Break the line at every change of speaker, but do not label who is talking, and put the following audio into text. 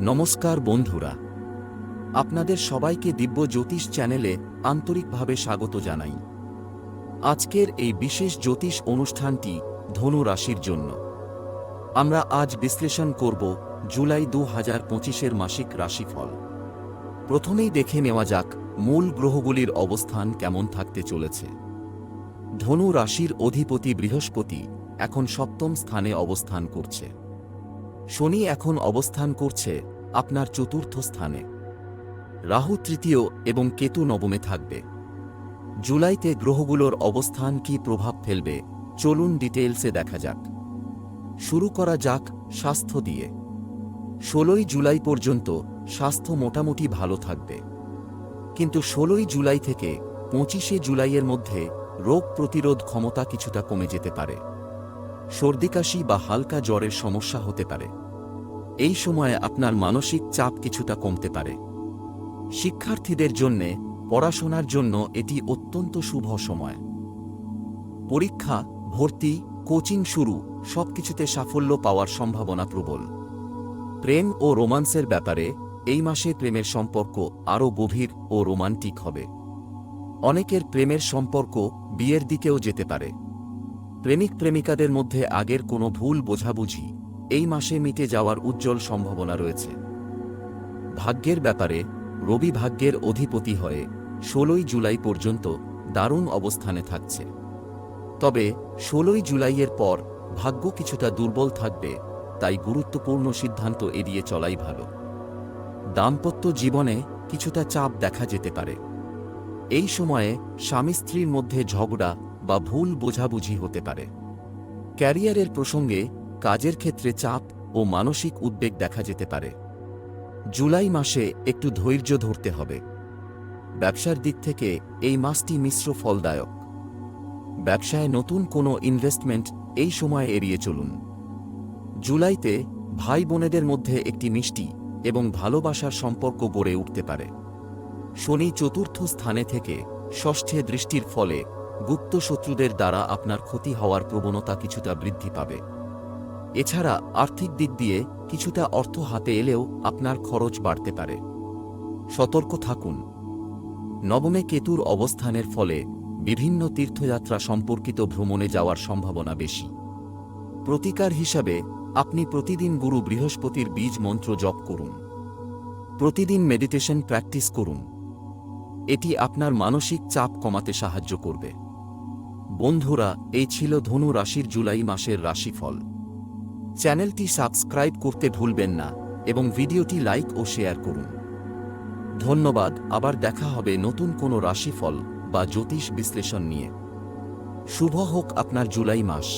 নমস্কার বন্ধুরা। আপনাদের সবাইকে দিব্য জ্যোতিষ চ্যানেলে আন্তরিকভাবে স্বাগত জানাই। আজকের এই বিশেষ জ্যোতিষ অনুষ্ঠানটি ধনু রাশির জন্য। আমরা আজ বিশ্লেষণ করব জুলাই দু হাজার পঁচিশের মাসিক রাশিফল। প্রথমেই দেখে নেওয়া যাক মূল গ্রহগুলির অবস্থান কেমন থাকতে চলেছে। ধনু রাশির অধিপতি বৃহস্পতি এখন সপ্তম স্থানে অবস্থান করছে। শনি এখন অবস্থান করছে আপনার চতুর্থ স্থানে। রাহু তৃতীয় এবং কেতু নবমে থাকবে। জুলাইতে গ্রহগুলোর অবস্থান কি প্রভাব ফেলবে, চলুন ডিটেলসে দেখা যাক। শুরু করা যাক স্বাস্থ্য দিয়ে। ষোলোই জুলাই পর্যন্ত স্বাস্থ্য মোটামুটি ভালো থাকবে। কিন্তু ষোলোই জুলাই থেকে পঁচিশে জুলাইয়ের মধ্যে রোগ প্রতিরোধ ক্ষমতা কিছুটা কমে যেতে পারে। সর্দিকাশি বা হালকা জ্বরের সমস্যা হতে পারে। এই সময়ে আপনার মানসিক চাপ কিছুটা কমতে পারে। শিক্ষার্থীদের জন্যে পড়াশোনার জন্য এটি অত্যন্ত শুভ সময়। পরীক্ষা, ভর্তি, কোচিং শুরু সবকিছুতে সাফল্য পাওয়ার সম্ভাবনা প্রবল। প্রেম ও রোমান্সের ব্যাপারে এই মাসে প্রেমের সম্পর্ক আরও গভীর ও রোমান্টিক হবে। অনেকের প্রেমের সম্পর্ক বিয়ের দিকেও যেতে পারে। প্রেমিক প্রেমিকাদের মধ্যে আগের কোনো ভুল বোঝাবুঝি এই মাসে মিটে যাওয়ার উজ্জ্বল সম্ভাবনা রয়েছে। ভাগ্যের ব্যাপারে রবি ভাগ্যের অধিপতি হয়ে ষোলোই জুলাই পর্যন্ত দারুণ অবস্থানে থাকছে। তবে ষোলোই জুলাইয়ের পর ভাগ্য কিছুটা দুর্বল থাকবে, তাই গুরুত্বপূর্ণ সিদ্ধান্ত এড়িয়ে চলাই ভালো। দাম্পত্য জীবনে কিছুটা চাপ দেখা যেতে পারে। এই সময়ে স্বামী স্ত্রীর মধ্যে ঝগড়া বা ভুল বোঝাবুঝি হতে পারে। ক্যারিয়ারের প্রসঙ্গে কাজের ক্ষেত্রে চাপ ও মানসিক উদ্বেগ দেখা যেতে পারে। জুলাই মাসে একটু ধৈর্য ধরতে হবে। ব্যবসার দিক থেকে এই মাসটি মিশ্র ফলদায়ক। ব্যবসায় নতুন কোনো ইনভেস্টমেন্ট এই সময় এড়িয়ে চলুন। জুলাইতে ভাই বোনেদের মধ্যে একটি মিষ্টি এবং ভালোবাসার সম্পর্ক গড়ে উঠতে পারে। শনি চতুর্থ স্থানে থেকে ষষ্ঠে দৃষ্টির ফলে গুপ্ত শত্রুদের দ্বারা আপনার ক্ষতি হওয়ার প্রবণতা কিছুটা বৃদ্ধি পাবে। এছাড়া আর্থিক দিক দিয়ে কিছুটা অর্থ হাতে এলেও আপনার খরচ বাড়তে পারে। সতর্ক থাকুন। নবমে কেতুর অবস্থানের ফলে বিভিন্ন তীর্থযাত্রা সম্পর্কিত ভ্রমণে যাওয়ার সম্ভাবনা বেশি। প্রতিকার হিসাবে আপনি প্রতিদিন গুরু বৃহস্পতির বীজ মন্ত্র জপ করুন। প্রতিদিন মেডিটেশন প্র্যাকটিস করুন। এটি আপনার মানসিক চাপ কমাতে সাহায্য করবে। বন্ধুরা, এই ছিল ধনু রাশির জুলাই মাসের রাশিফল। চ্যানেলটি সাবস্ক্রাইব করতে ভুলবেন না এবং ভিডিওটি লাইক ও শেয়ার করুন। ধন্যবাদ, আবার দেখা হবে নতুন কোনো রাশিফল বা জ্যোতিষ বিশ্লেষণ নিয়ে। শুভ হোক আপনার জুলাই মাস।